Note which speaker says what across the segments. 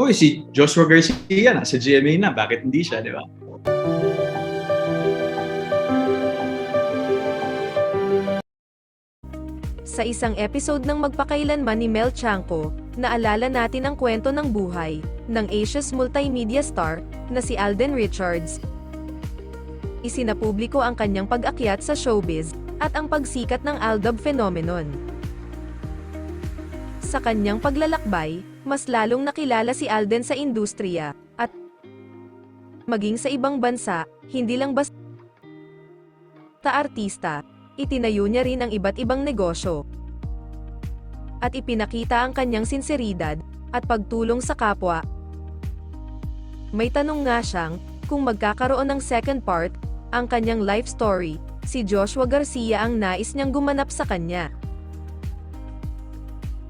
Speaker 1: Uy, si Joshua Garcia na, sa GMA na. Bakit hindi siya, di ba?
Speaker 2: Sa isang episode ng Magpakailanman ni Mel Chanco, naalala natin ang kwento ng buhay ng Asia's multimedia star na si Alden Richards. Isinapubliko ang kanyang pag-akyat sa showbiz at ang pagsikat ng Aldab phenomenon. Sa kanyang paglalakbay, mas lalong nakilala si Alden sa industriya at maging sa ibang bansa, hindi lang basta artista, itinayo niya rin ang iba't ibang negosyo. At ipinakita ang kanyang sinseridad at pagtulong sa kapwa. May tanong nga siyang kung magkakaroon ng second part ang kanyang life story, si Joshua Garcia ang nais niyang gumanap sa kanya.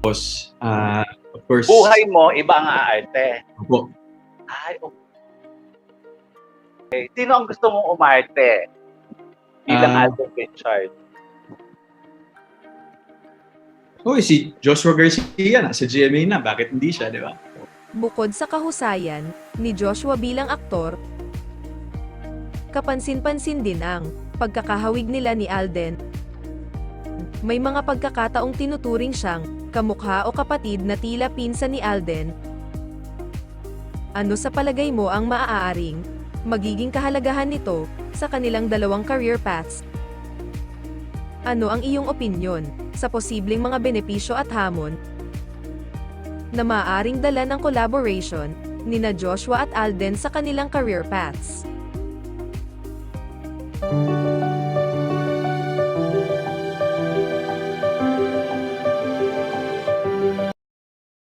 Speaker 1: Tapos, ah, of course,
Speaker 3: Buhay mo, iba ang aarte.
Speaker 1: Opo.
Speaker 3: Ay, okay. Sino ang gusto mong umarte? Bilang
Speaker 1: Ah.
Speaker 3: Alden Richard.
Speaker 1: Uy, si Joshua Garcia na, sa GMA na. Bakit hindi siya, di ba?
Speaker 2: Bukod sa kahusayan ni Joshua bilang aktor, kapansin-pansin din ang pagkakahawig nila ni Alden. May mga pagkakataong tinuturing siyang kamukha o kapatid na tila pinsan ni Alden. Ano sa palagay mo ang maaaring magiging kahalagahan nito sa kanilang dalawang career paths? Ano ang iyong opinyon sa posibleng mga benepisyo at hamon na maaaring dala ng collaboration ni na Joshua at Alden sa kanilang career paths.